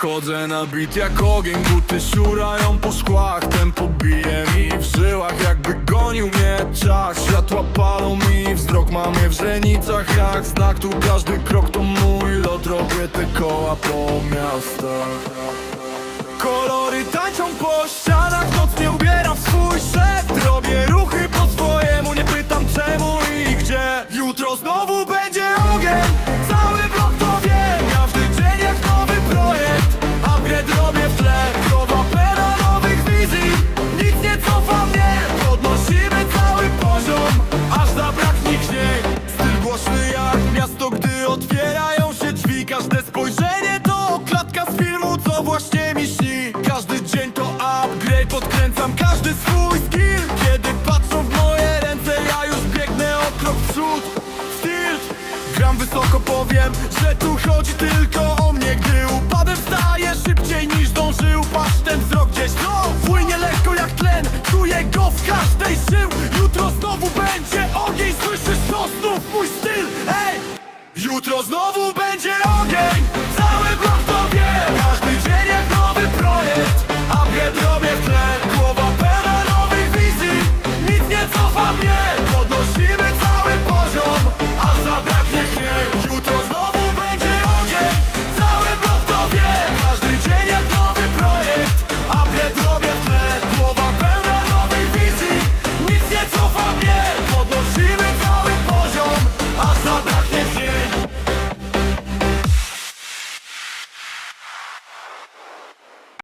Wchodzę na bit jak ogień, buty szurają po szkłach Tempo bije mi w żyłach, jakby gonił mnie czas. Światła palą mi, wzrok je w źrenicach Jak znak, tu każdy krok to mój lot Robię te koła po miastach. Kolory tańczą po ścianach, noc nie ubieram w swój szef spojrzenie to klatka z filmu, co właśnie mi śni. Każdy dzień to upgrade, podkręcam każdy swój skill. Kiedy patrzą w moje ręce, ja już biegnę o krok w przód. Styl, gram wysoko, powiem, że tu chodzi tylko o mnie. Gdy upadem wstaję szybciej niż dążył. Patrz ten wzrok gdzieś, no Płynie lekko jak tlen, czuję go w każdej żył Jutro znowu Jutro znowu będzie ogień!